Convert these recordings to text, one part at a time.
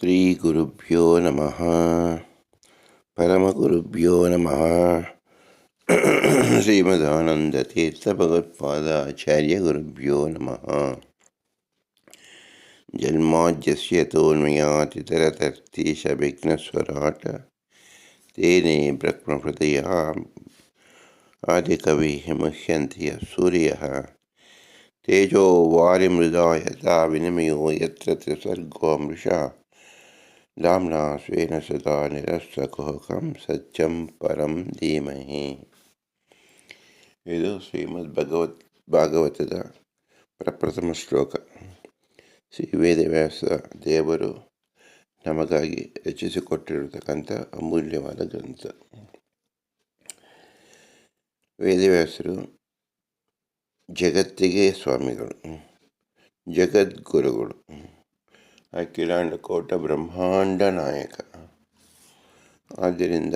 श्रीगुरुभ्यो नमः। परमगुरुभ्यो नमः। श्रीमदानन्दतीर्थभगवत्पादाचार्यगुरुभ्यो नमः। जन्माज्यस्य तोन्मयातितरतर्तीशविघ्नस्वराट। तेने ब्रह्महृदयः आदिकविः मुह्यन्ति यः सूर्यः तेजो वारिमृदा यथा विनिमयो यत्र त्रिसर्गो मृषा। दाम्ना स्वेन सदा निरस्तकुहकं सत्यं परं धीमहि ಇದು ಶ್ರೀಮದ್ ಭಗವತ್ ಭಾಗವತದ ಪ್ರಪ್ರಥಮ ಶ್ಲೋಕ ಶ್ರೀ ವೇದವ್ಯಾಸ ದೇವರು ನಮಗಾಗಿ ರಚಿಸಿಕೊಟ್ಟಿರತಕ್ಕಂಥ ಅಮೂಲ್ಯವಾದ ಗ್ರಂಥ ವೇದವ್ಯಾಸರು ಜಗತ್ತಿಗೆ ಸ್ವಾಮಿಗಳು ಜಗದ್ಗುರುಗಳು ಅಖಿಲಾಂಡ ಕೋಟ ಬ್ರಹ್ಮಾಂಡ ನಾಯಕ. ಆದ್ದರಿಂದ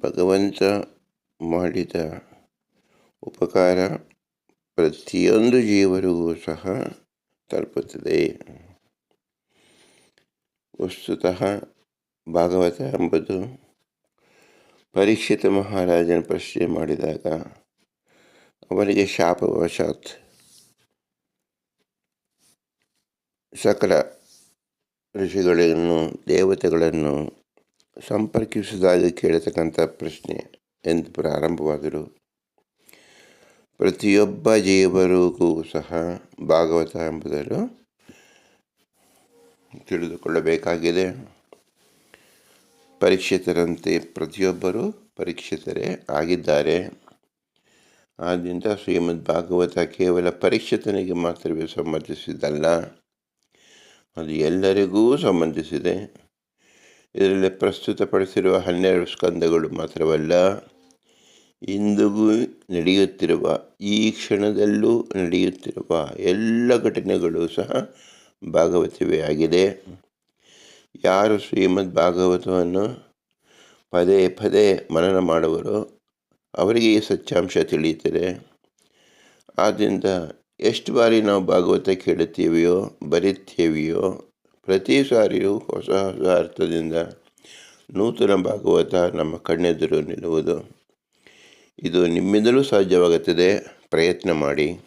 ಭಗವಂತ ಮಾಡಿದ ಉಪಕಾರ ಪ್ರತಿಯೊಂದು ಜೀವರಿಗೂ ಸಹ ತಲುಪುತ್ತದೆ. ವಸ್ತುತಃ ಭಾಗವತ ಎಂಬುದು ಪರೀಕ್ಷಿತ ಮಹಾರಾಜನ ಪ್ರಶ್ನೆ ಮಾಡಿದಾಗ ಅವರಿಗೆ ಶಾಪವಶಾತ್ ಸಕಲ ಋಷಿಗಳನ್ನು, ದೇವತೆಗಳನ್ನು ಸಂಪರ್ಕಿಸಿದಾಗ ಕೇಳತಕ್ಕಂಥ ಪ್ರಶ್ನೆ ಎಂದು ಪ್ರಾರಂಭವಾದರು. ಪ್ರತಿಯೊಬ್ಬ ಜೀವರಿಗೂ ಸಹ ಭಾಗವತ ಎಂಬುದನ್ನು ತಿಳಿದುಕೊಳ್ಳಬೇಕಾಗಿದೆ. ಪರೀಕ್ಷಿತರಂತೆ ಪ್ರತಿಯೊಬ್ಬರೂ ಪರೀಕ್ಷಿತರೇ ಆಗಿದ್ದಾರೆ. ಆದ್ದರಿಂದ ಶ್ರೀಮದ್ ಭಾಗವತ ಕೇವಲ ಪರೀಕ್ಷಿತನಿಗೆ ಮಾತ್ರವೇ ಸಂಬಂಧಿಸಿದ್ದಲ್ಲ ಅದು ಎಲ್ಲರಿಗೂ ಸಂಬಂಧಿಸಿದೆ. ಇದರಲ್ಲಿ ಪ್ರಸ್ತುತಪಡಿಸಿರುವ ಹನ್ನೆರಡು ಸ್ಕಂದಗಳು ಮಾತ್ರವಲ್ಲ, ಇಂದಿಗೂ ನಡೆಯುತ್ತಿರುವ, ಈ ಕ್ಷಣದಲ್ಲೂ ನಡೆಯುತ್ತಿರುವ ಎಲ್ಲ ಘಟನೆಗಳು ಸಹ ಭಾಗವತವೇ ಆಗಿದೆ. ಯಾರು ಶ್ರೀಮದ್ ಭಾಗವತವನ್ನು ಪದೇ ಪದೇ ಮನನ ಮಾಡುವರೋ ಅವರಿಗೆ ಈ ಸತ್ಯಾಂಶ ತಿಳಿಯುತ್ತದೆ. ಆದ್ದರಿಂದ ಎಷ್ಟು ಬಾರಿ ನಾವು ಭಾಗವತ ಕೇಳುತ್ತೇವೆಯೋ ಬರೀತೇವೆಯೋ ಪ್ರತಿ ಸಾರಿಯೂ ಹೊಸ ಹೊಸ ಅರ್ಥದಿಂದ ನೂತನ ಭಾಗವತ ನಮ್ಮ ಕಣ್ಣೆದುರು ನಿಲ್ಲುವುದು. ಇದು ನಿಮ್ಮಿಂದಲೂ ಸಾಧ್ಯವಾಗುತ್ತದೆ. ಪ್ರಯತ್ನ ಮಾಡಿ.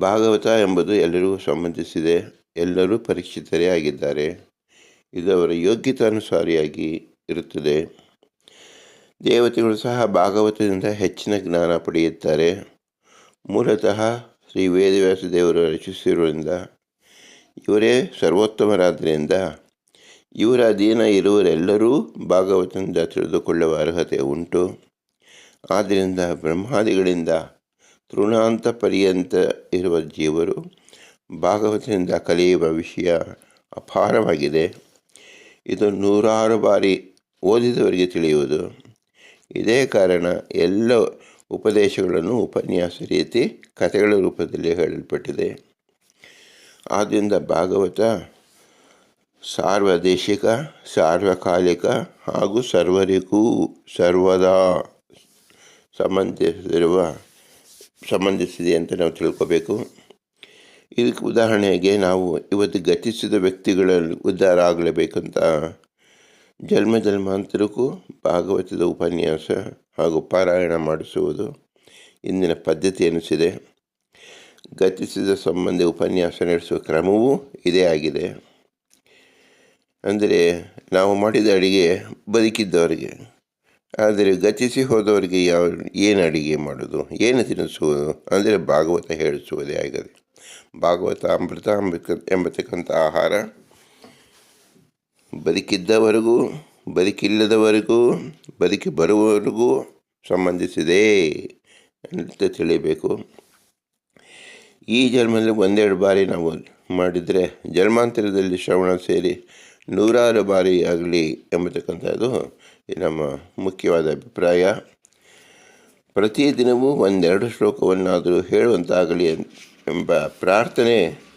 ಭಾಗವತ ಎಂಬುದು ಎಲ್ಲರಿಗೂ ಸಂಬಂಧಿಸಿದೆ. ಎಲ್ಲರೂ ಪರೀಕ್ಷಿತರೇ ಆಗಿದ್ದಾರೆ. ಇದು ಅವರ ಯೋಗ್ಯತಾನುಸಾರಿಯಾಗಿ ಇರುತ್ತದೆ. ದೇವತೆಗಳು ಸಹ ಭಾಗವತದಿಂದ ಹೆಚ್ಚಿನ ಜ್ಞಾನ ಪಡೆಯುತ್ತಾರೆ. ಮೂಲತಃ ಶ್ರೀ ವೇದವ್ಯಾಸ ದೇವರು ರಚಿಸಿರುವುದರಿಂದ ಇವರೇ ಸರ್ವೋತ್ತಮರಾದ್ದರಿಂದ ಇವರ ಅಧೀನ ಇರುವರೆಲ್ಲರೂ ಭಾಗವತದಿಂದ ತಿಳಿದುಕೊಳ್ಳುವ ಅರ್ಹತೆ ಉಂಟು. ಆದ್ದರಿಂದ ಬ್ರಹ್ಮಾದಿಗಳಿಂದ ತೃಣಾಂತ ಪರ್ಯಂತ ಇರುವ ಜೀವರು ಭಾಗವತದಿಂದ ಕಲಿಯುವ ವಿಷಯ ಅಪಾರವಾಗಿದೆ. ಇದು ನೂರಾರು ಬಾರಿ ಓದಿದವರಿಗೆ ತಿಳಿಯುವುದು. ಇದೇ ಕಾರಣ ಎಲ್ಲ ಉಪದೇಶಗಳನ್ನು ಉಪನ್ಯಾಸ ರೀತಿ ಕಥೆಗಳ ರೂಪದಲ್ಲಿ ಹೇಳಲ್ಪಟ್ಟಿದೆ. ಆದ್ದರಿಂದ ಭಾಗವತ, ಸಾರ್ವದೇಶಿಕ, ಸಾರ್ವಕಾಲಿಕ ಹಾಗೂ ಸರ್ವರಿಗೂ ಸರ್ವದಾ ಸಂಬಂಧಿಸಿರುವ, ಸಂಬಂಧಿಸಿದೆ ಅಂತ ನಾವು ತಿಳ್ಕೋಬೇಕು. ಇದಕ್ಕೆ ಉದಾಹರಣೆಗೆ ನಾವು ಇವತ್ತು ಗತಿಸಿದ ವ್ಯಕ್ತಿಗಳಲ್ಲಿ ಉದ್ಧಾರ ಆಗಲೇಬೇಕಂತ ಜನ್ಮ ಜನ್ಮಾಂತರಕ್ಕೂ ಭಾಗವತದ ಉಪನ್ಯಾಸ ಹಾಗೂ ಪಾರಾಯಣ ಮಾಡಿಸುವುದು ಇಂದಿನ ಪದ್ಧತಿ ಎನಿಸಿದೆ. ಗತಿಸಿದ ಸಂಬಂಧಿ ಉಪನ್ಯಾಸ ನಡೆಸುವ ಕ್ರಮವೂ ಇದೇ ಆಗಿದೆ. ಅಂದರೆ ನಾವು ಮಾಡಿದ ಅಡಿಗೆ ಬದುಕಿದ್ದವರಿಗೆ, ಆದರೆ ಗತಿಸಿ ಹೋದವರಿಗೆ ಯಾವ, ಏನು ಅಡಿಗೆ ಮಾಡೋದು, ಏನು ತಿನ್ನಿಸುವುದು ಅಂದರೆ ಭಾಗವತ ಹೇಳಿಸುವುದೇ ಆಗಿದೆ ಭಾಗವತ, ಅಮೃತ ಎಂಬತಕ್ಕಂಥ ಆಹಾರ ಬದುಕಿದ್ದವರೆಗೂ, ಬದುಕಿಲ್ಲದವರೆಗೂ ಬದುಕಿ ಬರುವವರೆಗೂ ಸಂಬಂಧಿಸಿದೆ ಅಂತ ತಿಳಿಬೇಕು ಈ ಜನ್ಮದಲ್ಲಿ ಒಂದೆರಡು ಬಾರಿ ನಾವು ಮಾಡಿದರೆ ಜನ್ಮಾಂತರದಲ್ಲಿ ಶ್ರವಣ ಸೇರಿ ನೂರಾರು ಬಾರಿ ಆಗಲಿ ಎಂಬತಕ್ಕಂಥದ್ದು ನಮ್ಮ ಮುಖ್ಯವಾದ ಅಭಿಪ್ರಾಯ. ಪ್ರತಿದಿನವೂ ಒಂದೆರಡು ಶ್ಲೋಕವನ್ನಾದರೂ ಹೇಳುವಂತಾಗಲಿ ಎಂಬ ಪ್ರಾರ್ಥನೆ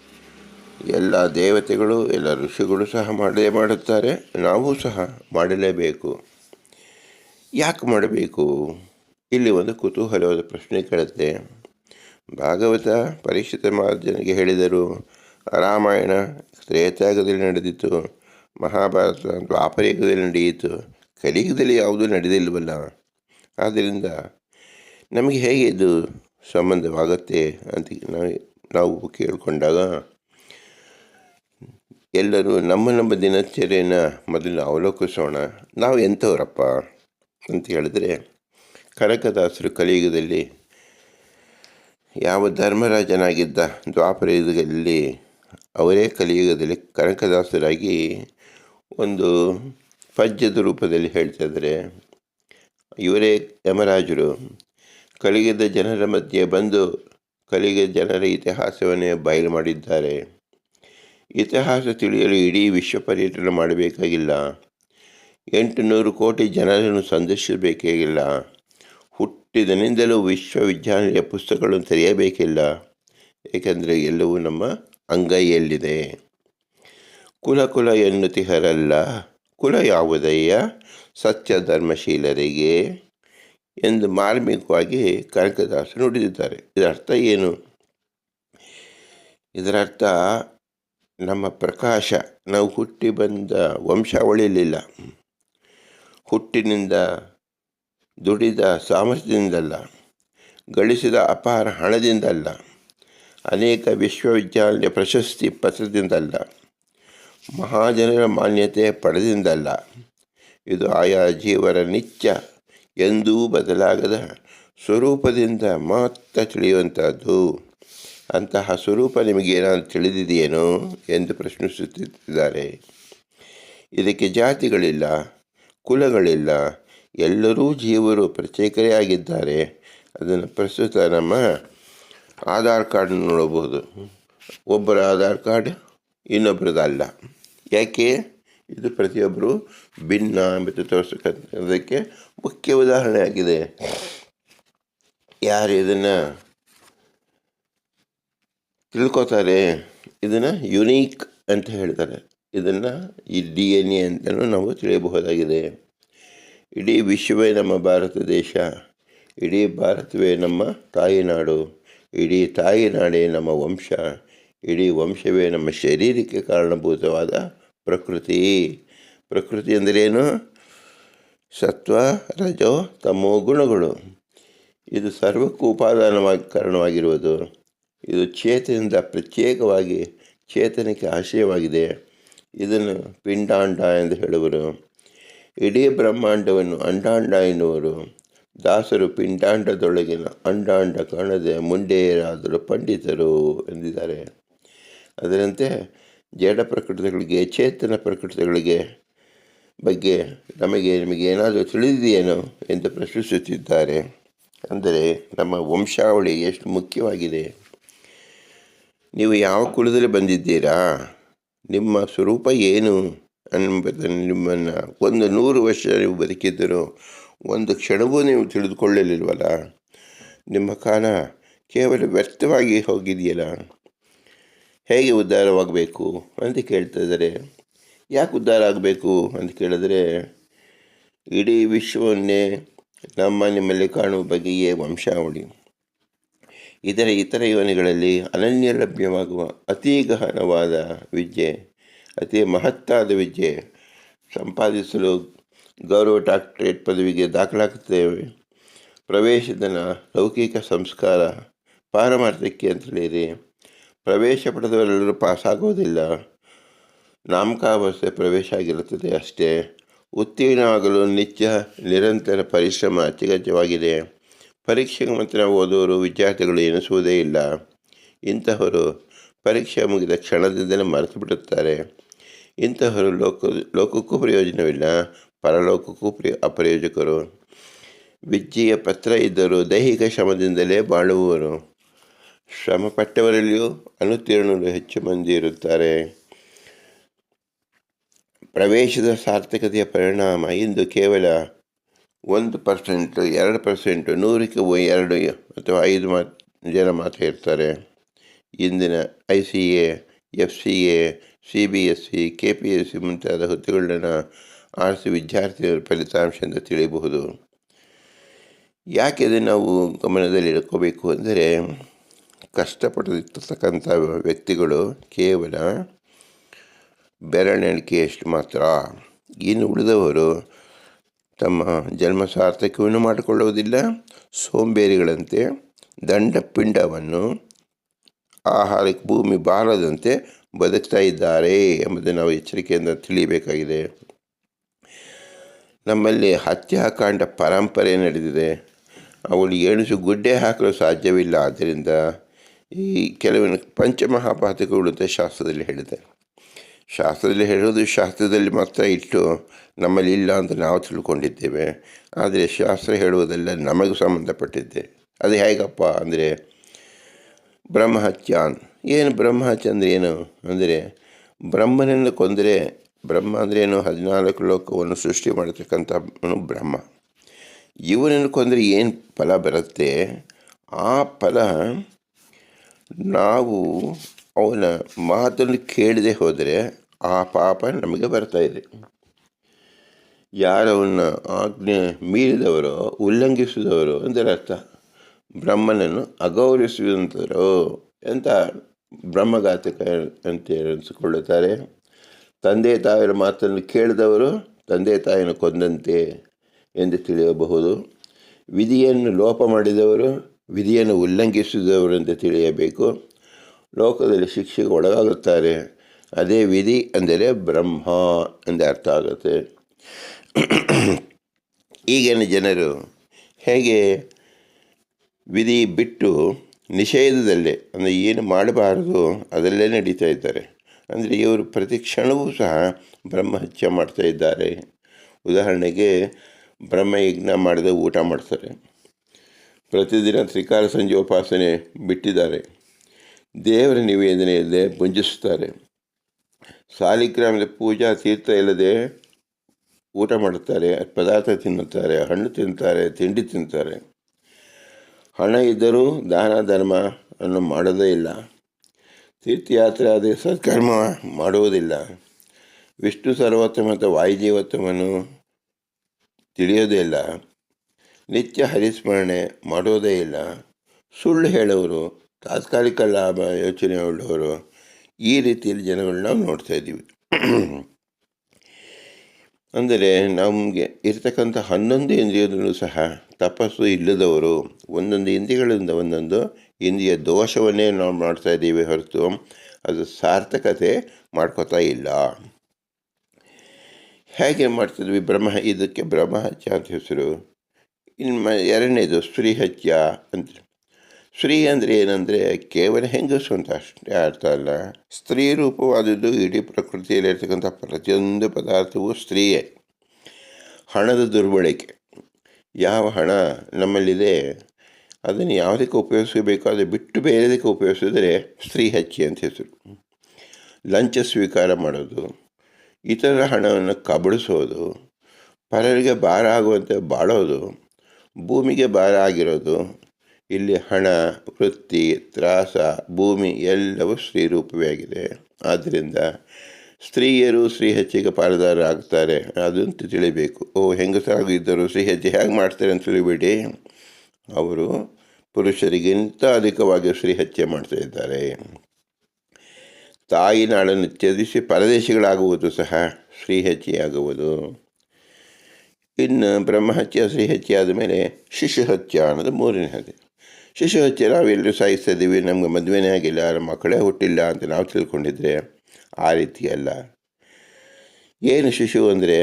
ಎಲ್ಲ ದೇವತೆಗಳು, ಎಲ್ಲ ಋಷಿಗಳು ಸಹ ಮಾಡಲೇ ಮಾಡುತ್ತಾರೆ. ನಾವು ಸಹ ಮಾಡಲೇಬೇಕು. ಯಾಕೆ ಮಾಡಬೇಕು? ಇಲ್ಲಿ ಒಂದು ಕುತೂಹಲವಾದ ಪ್ರಶ್ನೆ ಕೇಳುತ್ತೆ. ಭಾಗವತ ಪರೀಕ್ಷಿತ ಮಹಾರಾಜನಿಗೆ ಹೇಳಿದರು, ರಾಮಾಯಣ ತ್ರೇತಾಯುಗದಲ್ಲಿ ನಡೆದಿತ್ತು, ಮಹಾಭಾರತ ದ್ವಾಪರಯುಗದಲ್ಲಿ ನಡೆಯಿತು, ಕಲಿಯುಗದಲ್ಲಿ ಯಾವುದೂ ನಡೆದಿಲ್ವಲ್ಲ ಆದ್ದರಿಂದ ನಮಗೆ ಹೇಗೆ ಇದು ಸಂಬಂಧವಾಗುತ್ತೆ ಅಂತ ನಾವು ನಾವು ಕೇಳಿಕೊಂಡಾಗ ಎಲ್ಲರೂ ನಮ್ಮ ನಮ್ಮ ದಿನಚರಿಯನ್ನು ಮೊದಲು ಅವಲೋಕಿಸೋಣ. ನಾವು ಎಂಥವರಪ್ಪ ಅಂತ ಹೇಳಿದ್ರೆ, ಕನಕದಾಸರು ಕಲಿಯುಗದಲ್ಲಿ ಯಾವ ಧರ್ಮರಾಜನಾಗಿದ್ದ ದ್ವಾಪರ ಯುಗದಲ್ಲಿ ಅವರೇ ಕಲಿಯುಗದಲ್ಲಿ ಕನಕದಾಸರಾಗಿ ಒಂದು ಪದ್ಯದ ರೂಪದಲ್ಲಿ ಹೇಳ್ತಾ ಇದ್ದಾರೆ ಇವರೇ ಯಮರಾಜರು. ಕಲಿಯುಗದ ಜನರ ಮಧ್ಯೆ ಬಂದು ಕಲಿಗೆ ಜನರ ಇತಿಹಾಸವನ್ನೇ ಬಯಲು ಮಾಡಿದ್ದಾರೆ. ಇತಿಹಾಸ ತಿಳಿಯಲು ಇಡೀ ವಿಶ್ವ ಪರ್ಯಟನ ಮಾಡಬೇಕಾಗಿಲ್ಲ. ಎಂಟು ನೂರು ಕೋಟಿ ಜನರನ್ನು ಸಂದರ್ಶಿಸಬೇಕಾಗಿಲ್ಲ. ಹುಟ್ಟಿದನಿಂದಲೂ ವಿಶ್ವವಿದ್ಯಾಲಯ ಪುಸ್ತಕಗಳನ್ನು ತೆರೆಯಬೇಕಿಲ್ಲ. ಏಕೆಂದರೆ ಎಲ್ಲವೂ ನಮ್ಮ ಅಂಗೈಯಲ್ಲಿದೆ. ಕುಲ ಕುಲ ಎನ್ನುತಿಹರಲ್ಲ ಕುಲ ಯಾವುದಯ್ಯ? ಸತ್ಯ ಧರ್ಮಶೀಲರಿಗೆ ಎಂದು ಮಾರ್ಮಿಕವಾಗಿ ಕನಕದಾಸರು ನುಡಿದಿದ್ದಾರೆ. ಇದರ ಅರ್ಥ ಏನು? ಇದರ ಅರ್ಥ ನಮ್ಮ ಪ್ರಕಾಶ ನಾವು ಹುಟ್ಟಿ ಬಂದ ವಂಶಾವಳಿಯಲ್ಲಿಲ್ಲ. ಹುಟ್ಟಿನಿಂದ ದುಡಿದ ಸಾಮರ್ಥ್ಯದಿಂದಲ್ಲ, ಗಳಿಸಿದ ಅಪಾರ ಹಣದಿಂದಲ್ಲ, ಅನೇಕ ವಿಶ್ವವಿದ್ಯಾಲಯ ಪ್ರಶಸ್ತಿ ಪತ್ರದಿಂದಲ್ಲ, ಮಹಾಜನರ ಮಾನ್ಯತೆ ಪಡೆದಿಂದಲ್ಲ, ಇದು ಆಯಾ ಜೀವರ ನಿತ್ಯ ಎಂದೂ ಬದಲಾಗದ ಸ್ವರೂಪದಿಂದ ಮಾತ್ರ ತಿಳಿಯುವಂಥದ್ದು. ಅಂತಹ ಸ್ವರೂಪ ನಿಮಗೇನಾದರೂ ತಿಳಿದಿದೆಯೇನೋ ಎಂದು ಪ್ರಶ್ನಿಸುತ್ತಿದ್ದಾರೆ. ಇದಕ್ಕೆ ಜಾತಿಗಳಿಲ್ಲ, ಕುಲಗಳಿಲ್ಲ, ಎಲ್ಲರೂ ಜೀವರು ಪ್ರತ್ಯೇಕರೇ ಆಗಿದ್ದಾರೆ. ಅದನ್ನು ಪ್ರಸ್ತುತ ನಮ್ಮ ಆಧಾರ್ ಕಾರ್ಡ್ ನೋಡಬಹುದು. ಒಬ್ಬರ ಆಧಾರ್ ಕಾರ್ಡ್ ಇನ್ನೊಬ್ಬರದಲ್ಲ ಯಾಕೆ? ಇದು ಪ್ರತಿಯೊಬ್ಬರು ಭಿನ್ನ ಮತ್ತು ತೋರಿಸಕ್ಕೆ ಮುಖ್ಯ ಉದಾಹರಣೆ ಆಗಿದೆ ಯಾರು ಇದನ್ನು ತಿಳ್ಕೊತಾರೆ. ಇದನ್ನು ಯುನೀಕ್ ಅಂತ ಹೇಳ್ತಾರೆ. ಇದನ್ನು ಈ ಡಿ ಎನ್ ಎ ಅಂತಲೂ ನಾವು ತಿಳಿಯಬಹುದಾಗಿದೆ. ಇಡೀ ವಿಶ್ವವೇ ನಮ್ಮ ಭಾರತ ದೇಶ. ಇಡೀ ಭಾರತವೇ ನಮ್ಮ ತಾಯಿನಾಡು. ಇಡೀ ತಾಯಿನಾಡೇ ನಮ್ಮ ವಂಶ. ಇಡೀ ವಂಶವೇ ನಮ್ಮ ಶರೀರಕ್ಕೆ ಕಾರಣಭೂತವಾದ ಪ್ರಕೃತಿ. ಪ್ರಕೃತಿ ಅಂದರೇನು? ಸತ್ವ, ರಜೋ, ತಮೋ ಗುಣಗಳು. ಇದು ಸರ್ವಕ್ಕೂ ಉಪಾದಾನವಾಗಿ ಕಾರಣವಾಗಿರುವುದು. ಇದು ಚೇತನದಿಂದ ಪ್ರತ್ಯೇಕವಾಗಿ ಚೇತನಕ್ಕೆ ಆಶಯವಾಗಿದೆ. ಇದನ್ನು ಪಿಂಡಾಂಡ ಎಂದು ಹೇಳುವರು. ಇಡೀ ಬ್ರಹ್ಮಾಂಡವನ್ನು ಅಂಡಾಂಡ ಎನ್ನುವರು. ದಾಸರು ಪಿಂಡಾಂಡದೊಳಗಿನ ಅಂಡಾಂಡ ಕಾಣದೆ ಮುಂಡೇರಾದರು ಪಂಡಿತರು ಎಂದಿದ್ದಾರೆ. ಅದರಂತೆ ಜಡ ಪ್ರಕೃತಿಗಳಿಗೆ, ಚೇತನ ಪ್ರಕೃತಿಗಳಿಗೆ ಬಗ್ಗೆ ನಮಗೆ, ನಿಮಗೆ ಏನಾದರೂ ತಿಳಿದಿದೆಯೇನೋ ಎಂದು ಪ್ರಶ್ನಿಸುತ್ತಿದ್ದಾರೆ. ಅಂದರೆ ನಮ್ಮ ವಂಶಾವಳಿ ಎಷ್ಟು ಮುಖ್ಯವಾಗಿದೆ? ನೀವು ಯಾವ ಕುಲದಲ್ಲಿ ಬಂದಿದ್ದೀರಾ? ನಿಮ್ಮ ಸ್ವರೂಪ ಏನು? ಎಂಬುದನ್ನು ನಿಮ್ಮನ್ನು ಒಂದು ನೂರು ವರ್ಷ ನೀವು ಬದುಕಿದ್ದರೂ ಒಂದು ಕ್ಷಣವೂ ನೀವು ತಿಳಿದುಕೊಳ್ಳಲಿಲ್ವಲ್ಲ? ನಿಮ್ಮ ಕಾಲ ಕೇವಲ ವ್ಯರ್ಥವಾಗಿ ಹೋಗಿದೆಯಲ್ಲ? ಹೇಗೆ ಉದ್ಧಾರವಾಗಬೇಕು ಅಂತ ಕೇಳ್ತಾ ಇದ್ದಾರೆ. ಯಾಕೆ ಉದ್ಧಾರ ಆಗಬೇಕು ಅಂತ ಕೇಳಿದ್ರೆ, ಇಡೀ ವಿಶ್ವವನ್ನೇ ನಮ್ಮ ನಿಮ್ಮಲ್ಲಿ ಕಾಣುವ ಬಗೆಯೇ ವಂಶಾವಳಿ. ಇದರ ಇತರ ಯೋನಿಗಳಲ್ಲಿ ಅನನ್ಯ ಲಭ್ಯವಾಗುವ ಅತೀ ಗಹನವಾದ ವಿದ್ಯೆ, ಅತಿ ಮಹತ್ತಾದ ವಿದ್ಯೆ. ಸಂಪಾದಿಸಲು ಗೌರವ ಡಾಕ್ಟರೇಟ್ ಪದವಿಗೆ ದಾಖಲಾಗುತ್ತೇವೆ. ಪ್ರವೇಶದನ ಲೌಕಿಕ ಸಂಸ್ಕಾರ ಪಾರಮಾರ್ಥಕ್ಕೆ ಅಂತ ಹೇಳಿರಿ ಪ್ರವೇಶ ಪಡೆದವರೆಲ್ಲರೂ ಪಾಸಾಗೋದಿಲ್ಲ ನಾಮಕಾವಸ್ಥೆ ಪ್ರವೇಶ ಆಗಿರುತ್ತದೆ ಅಷ್ಟೇ. ಉತ್ತೀರ್ಣವಾಗಲು ನಿತ್ಯ ನಿರಂತರ ಪರಿಶ್ರಮ ಅತ್ಯಗತ್ಯವಾಗಿದೆ ಪರೀಕ್ಷೆಗೆ ಮಾತ್ರ ಓದುವರು ವಿದ್ಯಾರ್ಥಿಗಳು ಎನಿಸುವುದೇ ಇಲ್ಲ. ಇಂತಹವರು ಪರೀಕ್ಷೆ ಮುಗಿದ ಕ್ಷಣದಿಂದಲೇ ಮರೆತು ಬಿಡುತ್ತಾರೆ ಇಂತಹವರು ಲೋಕ, ಲೋಕಕ್ಕೂ ಪ್ರಯೋಜನವಿಲ್ಲ. ಪರಲೋಕಕ್ಕೂ ಪ್ರಯೋ ಅಪ್ರಯೋಜಕರು. ವಿದ್ಯೆಯ ಪತ್ರ ಇದ್ದರೂ ದೈಹಿಕ ಶ್ರಮದಿಂದಲೇ ಬಾಳುವವರು. ಶ್ರಮಪಟ್ಟವರಲ್ಲಿಯೂ ಅನುತ್ತೀರ್ಣರು ಹೆಚ್ಚು ಮಂದಿ ಇರುತ್ತಾರೆ. ಪ್ರವೇಶದ ಸಾರ್ಥಕತೆಯ ಪರಿಣಾಮ ಇಂದು ಕೇವಲ ಒಂದು ಪರ್ಸೆಂಟು, ಎರಡು ಪರ್ಸೆಂಟು, ನೂರಕ್ಕೆ ಎರಡು ಅಥವಾ ಐದು ಮಾ ಜನ ಮಾತ್ರ ಇರ್ತಾರೆ. ಇಂದಿನ I C A, F C A, C B S C K P S C ಮುಂತಾದ ಹುದ್ದೆಗಳನ್ನು ಆರಿಸಿ ವಿದ್ಯಾರ್ಥಿಗಳ ಫಲಿತಾಂಶ ಎಂದು ತಿಳಿಯಬಹುದು. ಯಾಕೆ ನಾವು ಗಮನದಲ್ಲಿ ಇಟ್ಕೋಬೇಕು ಅಂದರೆ ಕಷ್ಟಪಟ್ಟಿರ್ತಕ್ಕಂಥ ವ್ಯಕ್ತಿಗಳು ಕೇವಲ ಬೆರಳೆಣಿಕೆಯಷ್ಟು ಮಾತ್ರ. ಇನ್ನು ಉಳಿದವರು ತಮ್ಮ ಜನ್ಮ ಸಾರ್ಥಕವನ್ನು ಮಾಡಿಕೊಳ್ಳುವುದಿಲ್ಲ. ಸೋಂಬೇರಿಗಳಂತೆ ದಂಡಪಿಂಡವನ್ನು ಆಹಾರಕ್ಕೆ ಭೂಮಿ ಬಾರದಂತೆ ಬದುಕ್ತಾ ಇದ್ದಾರೆ ಎಂಬುದನ್ನು ನಾವು ಎಚ್ಚರಿಕೆಯಿಂದ ತಿಳಿಯಬೇಕಾಗಿದೆ. ನಮ್ಮಲ್ಲಿ ಹತ್ಯಾಕಾಂಡ ಪರಂಪರೆ ನಡೆದಿದೆ. ಅವಳು ಎಣಿಸು ಗುಡ್ಡೆ ಹಾಕಲು ಸಾಧ್ಯವಿಲ್ಲ. ಆದ್ದರಿಂದ ಈ ಕೆಲವಿನ ಪಂಚಮಹಾಪಾತಕಗಳು ಅಂತ ಶಾಸ್ತ್ರದಲ್ಲಿ ಹೇಳಿದೆ ಶಾಸ್ತ್ರದಲ್ಲಿ ಹೇಳೋದು ಶಾಸ್ತ್ರದಲ್ಲಿ ಮಾತ್ರ ಇಟ್ಟು ನಮ್ಮಲ್ಲಿ ಇಲ್ಲ ಅಂತ ನಾವು ತಿಳ್ಕೊಂಡಿದ್ದೇವೆ. ಆದರೆ ಶಾಸ್ತ್ರ ಹೇಳುವುದೆಲ್ಲ ನಮಗೆ ಸಂಬಂಧಪಟ್ಟಿದ್ದೆ. ಅದು ಹೇಗಪ್ಪ ಅಂದರೆ, ಬ್ರಹ್ಮಹತ್ಯಾನ್. ಏನು ಬ್ರಹ್ಮಹತ್ಯ ಅಂದರೆ ಏನು? ಅಂದರೆ ಬ್ರಹ್ಮನನ್ನು ಕೊಂದರೆ, ಬ್ರಹ್ಮ ಅಂದರೆ ಏನು? ಹದಿನಾಲ್ಕು ಲೋಕವನ್ನು ಸೃಷ್ಟಿ ಮಾಡತಕ್ಕಂಥವನು ಬ್ರಹ್ಮ. ಇವನನ್ನು ಕೊಂದರೆ ಏನು ಫಲ ಬರುತ್ತೆ? ಆ ಫಲ ನಾವು ಅವನ ಮಾತನ್ನು ಕೇಳದೆ ಹೋದರೆ ಆ ಪಾಪ ನಮಗೆ ಬರ್ತಾ ಇದೆ. ಯಾರವನ್ನ ಆಜ್ಞೆ ಮೀರಿದವರೋ, ಉಲ್ಲಂಘಿಸಿದವರು ಅಂದರೆ ಅರ್ಥ. ಬ್ರಹ್ಮನನ್ನು ಅಗೌರವಿಸುವಂಥರೋ ಅಂತ ಬ್ರಹ್ಮಘಾತಕ ಅಂತ ಅನಿಸಿಕೊಳ್ಳುತ್ತಾರೆ. ತಂದೆ ತಾಯಿಯ ಮಾತನ್ನು ಕೇಳಿದವರು ತಂದೆ ತಾಯಿನ ಕೊಂದಂತೆ ಎಂದು ತಿಳಿಯಬಹುದು. ವಿಧಿಯನ್ನು ಲೋಪ ಮಾಡಿದವರು, ವಿಧಿಯನ್ನು ಉಲ್ಲಂಘಿಸಿದವರು ಅಂತ ತಿಳಿಯಬೇಕು. ಲೋಕದಲ್ಲಿ ಶಿಕ್ಷೆಗೆ ಒಳಗಾಗುತ್ತಾರೆ. ಅದೇ ವಿಧಿ ಅಂದರೆ ಬ್ರಹ್ಮ ಎಂದು ಅರ್ಥ ಆಗುತ್ತೆ. ಈಗಿನ ಜನರು ಹೇಗೆ ವಿಧಿ ಬಿಟ್ಟು ನಿಷೇಧದಲ್ಲೇ ಅಂದರೆ ಏನು ಮಾಡಬಾರದು ಅದರಲ್ಲೇ ನಡೀತಾ ಇದ್ದಾರೆ. ಅಂದರೆ ಇವರು ಪ್ರತಿ ಕ್ಷಣವೂ ಸಹ ಬ್ರಹ್ಮಹತ್ಯೆ ಮಾಡ್ತಾ ಇದ್ದಾರೆ. ಉದಾಹರಣೆಗೆ ಬ್ರಹ್ಮಯಜ್ಞ ಮಾಡದೆ ಊಟ ಮಾಡ್ತಾರೆ. ಪ್ರತಿದಿನ ತ್ರಿಕಾಲ ಸಂಜೆ ಉಪಾಸನೆ ಬಿಟ್ಟಿದ್ದಾರೆ. ದೇವರ ನಿವೇದನೆಯಲ್ಲದೆ ಭುಂಜಿಸುತ್ತಾರೆ. ಸಾಲಿಗ್ರಾಮದ ಪೂಜಾ ತೀರ್ಥ ಇಲ್ಲದೆ ಊಟ ಮಾಡುತ್ತಾರೆ, ಪದಾರ್ಥ ತಿನ್ನುತ್ತಾರೆ, ಹಣ್ಣು ತಿಂತಾರೆ ತಿಂಡಿ ತಿಂತಾರೆ ಹಣ ಇದ್ದರೂ ದಾನ ಧರ್ಮ ಅನ್ನು ಮಾಡೋದೇ ಇಲ್ಲ. ತೀರ್ಥಯಾತ್ರೆ ಆದರೆ ಸತ್ಕರ್ಮ ಮಾಡುವುದಿಲ್ಲ. ವಿಷ್ಣು ಸರ್ವೋತ್ತಮ ಮತ್ತು ವಾಯುಜೀವೋತ್ತಮನು ತಿಳಿಯೋದೇ ಇಲ್ಲ. ನಿತ್ಯ ಹರಿಸ್ಮರಣೆ ಮಾಡೋದೇ ಇಲ್ಲ. ಸುಳ್ಳು ಹೇಳೋರು ತಾತ್ಕಾಲಿಕ ಲಾಭ ಯೋಚನೆ ಉಳ್ಳವರು ಈ ರೀತಿಯಲ್ಲಿ ಜನಗಳನ್ನ ನಾವು ನೋಡ್ತಾ ಇದ್ದೀವಿ. ಅಂದರೆ ನಮಗೆ ಇರತಕ್ಕಂಥ ಹನ್ನೊಂದು ಇಂದ್ರಿಯದಲ್ಲೂ ಸಹ ತಪಸ್ಸು ಇಲ್ಲದವರು ಒಂದೊಂದು ಇಂದ್ರಿಯಗಳಿಂದ ಒಂದೊಂದು ಇಂದ್ರಿಯ ದೋಷವನ್ನೇ ನಾವು ಮಾಡ್ತಾ ಇದ್ದೀವಿ ಹೊರತು ಅದು ಸಾರ್ಥಕತೆ ಮಾಡ್ಕೋತಾ ಇಲ್ಲ. ಹೇಗೆ ಮಾಡ್ತಿದ್ವಿ? ಬ್ರಹ್ಮ, ಇದಕ್ಕೆ ಬ್ರಹ್ಮಹತ್ಯ ಅಂತ ಹೆಸರು. ಇನ್ನು ಎರಡನೇದು ಸ್ತ್ರೀಹತ್ಯ ಅಂತ. ಸ್ತ್ರೀ ಅಂದರೆ ಏನಂದರೆ ಕೇವಲ ಹೆಂಗಸು ಅಂತ ಅಷ್ಟೇ ಅರ್ಥ ಅಲ್ಲ. ಸ್ತ್ರೀ ರೂಪವಾದದ್ದು ಇಡೀ ಪ್ರಕೃತಿಯಲ್ಲಿರ್ತಕ್ಕಂಥ ಪ್ರತಿಯೊಂದು ಪದಾರ್ಥವೂ ಸ್ತ್ರೀಯೇ. ಹಣದ ದುರ್ಬಳಕೆ. ಯಾವ ಹಣ ನಮ್ಮಲ್ಲಿದೆ, ಅದನ್ನು ಯಾವುದಕ್ಕೆ ಉಪಯೋಗಿಸಬೇಕು, ಅದು ಬಿಟ್ಟು ಬೇರೆದಕ್ಕೆ ಉಪಯೋಗಿಸಿದರೆ ಸ್ತ್ರೀ ಹಚ್ಚಿ ಅಂತ ಹೆಸರು. ಲಂಚ ಸ್ವೀಕಾರ ಮಾಡೋದು, ಇತರ ಹಣವನ್ನು ಕಬಳಿಸೋದು, ಪರರಿಗೆ ಭಾರ ಆಗುವಂತೆ ಬಾಳೋದು, ಭೂಮಿಗೆ ಭಾರ ಆಗಿರೋದು ಇಲ್ಲಿ ಹಣ, ವೃತ್ತಿ, ತ್ರಾಸ, ಭೂಮಿ ಎಲ್ಲವೂ ಸ್ತ್ರೀರೂಪವೇ ಆಗಿದೆ ಆದ್ದರಿಂದ ಸ್ತ್ರೀಯರು ಶ್ರೀ ಹೆಚ್ಚಿಗೆ ಪಾಲುದಾರರಾಗ್ತಾರೆ ಅದಂತೂ ತಿಳಿಬೇಕು. ಓ ಹೆಂಗಸಾಗಿದ್ದರು ಶ್ರೀ ಹೆಜ್ಜೆ ಹೇಗೆ ಮಾಡ್ತಾರೆ ಅಂತ ತಿಳಿಬೇಡಿ. ಅವರು ಪುರುಷರಿಗಿಂತ ಅಧಿಕವಾಗಿ ಶ್ರೀ ಹತ್ಯೆ ಮಾಡ್ತಾ ಇದ್ದಾರೆ. ತಾಯಿ ನಾಡನ್ನು ತ್ಯಜಿಸಿ ಪರದೇಶಿಗಳಾಗುವುದು ಸಹ ಶ್ರೀ ಹೆಚ್ಚೆಯಾಗುವುದು. ಇನ್ನು ಬ್ರಹ್ಮಹತ್ಯ ಶ್ರೀ ಹತ್ಯೆ ಆದಮೇಲೆ ಶಿಶು ಹತ್ಯ ಅನ್ನೋದು ಮೂರನೇ ಹತ್ಯೆ ಶಿಶು ಹತ್ಯೆ ನಾವೆಲ್ಲರೂ ಸಾಯಿಸ್ತಾ ಇದ್ದೀವಿ ನಮ್ಗೆ ಮದುವೆನೇ ಆಗಿಲ್ಲ, ನಮ್ಮ ಮಕ್ಕಳೇ ಹುಟ್ಟಿಲ್ಲ ಅಂತ ನಾವು ತಿಳ್ಕೊಂಡಿದ್ರೆ ಆ ರೀತಿ ಅಲ್ಲ. ಏನು ಶಿಶು ಅಂದರೆ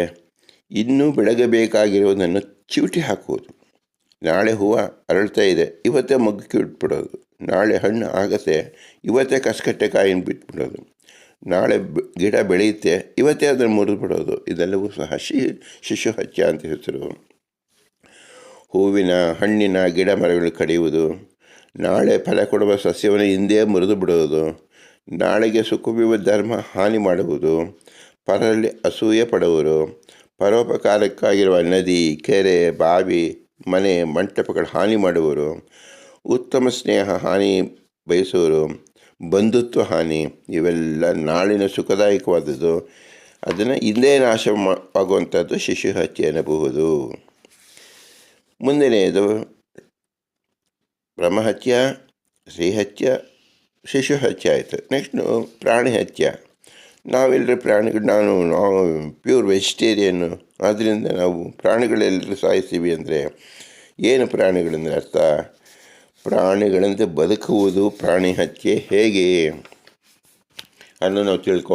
ಇನ್ನೂ ಬೆಳಗಬೇಕಾಗಿರುವುದನ್ನು ಚಿವುಟಿ ಹಾಕುವುದು. ನಾಳೆ ಹೂವು ಅರಳ್ತಾ ಇದೆ, ಇವತ್ತೇ ಮಗ್ಗಕ್ಕೆ ಬಿಟ್ಬಿಡೋದು ನಾಳೆ ಹಣ್ಣು ಆಗತ್ತೆ, ಇವತ್ತೇ ಕಸಕಟ್ಟೆ ಕಾಯಿನ ಬಿಟ್ಬಿಡೋದು. ನಾಳೆ ಗಿಡ ಬೆಳೆಯುತ್ತೆ, ಇವತ್ತೇ ಅದನ್ನು ಮುರಿದ್ಬಿಡೋದು. ಇದೆಲ್ಲವೂ ಸಹ ಶಿ ಶಿಶು ಹತ್ಯ ಅಂತ ಹೆಸರು ಹೂವಿನ ಹಣ್ಣಿನ ಗಿಡ ಮರಗಳು ಕಡಿಯುವುದು. ನಾಳೆ ಫಲ ಕೊಡುವ ಸಸ್ಯವನ್ನು ಹಿಂದೆ ಮುರಿದು ಬಿಡುವುದು. ನಾಳೆಗೆ ಸುಖವಿವ ಧರ್ಮ ಹಾನಿ ಮಾಡುವುದು. ಪರರಲ್ಲಿ ಅಸೂಯೆ ಪಡುವರು. ಪರೋಪಕಾರಕ್ಕಾಗಿರುವ ನದಿ, ಕೆರೆ, ಬಾವಿ, ಮನೆ, ಮಂಟಪಗಳ ಹಾನಿ ಮಾಡುವರು. ಉತ್ತಮ ಸ್ನೇಹ ಹಾನಿ ಬಯಸುವರು. ಬಂಧುತ್ವ ಹಾನಿ, ಇವೆಲ್ಲ ನಾಳಿನ ಸುಖದಾಯಕವಾದದ್ದು. ಅದನ್ನು ಹಿಂದೆ ನಾಶ ಆಗುವಂಥದ್ದು ಶಿಶು ಹತ್ಯೆ ಅನ್ನಬಹುದು ಮುಂದಿನೆಯದು ಬ್ರಹ್ಮಹತ್ಯ ಶ್ರೀಹತ್ಯ ಶಿಶು ಹತ್ಯ ಆಯಿತು. ನೆಕ್ಸ್ಟು ಪ್ರಾಣಿ ಹತ್ಯ. ನಾವೆಲ್ಲರೂ ಪ್ರಾಣಿಗಳು ನಾನು, ನಾವು ಪ್ಯೂರ್ ವೆಜಿಟೇರಿಯನ್ನು ಆದ್ದರಿಂದ ನಾವು ಪ್ರಾಣಿಗಳೆಲ್ಲರೂ ಸಾಯಿಸ್ತೀವಿ ಅಂದರೆ ಏನು ಪ್ರಾಣಿಗಳಂದರೆ ಅರ್ಥ? ಪ್ರಾಣಿಗಳಂತೆ ಬದುಕುವುದು ಪ್ರಾಣಿ ಹತ್ಯೆ ಹೇಗೆ? ಅನ್ನೋ ನಾವು ತಿಳ್ಕೊ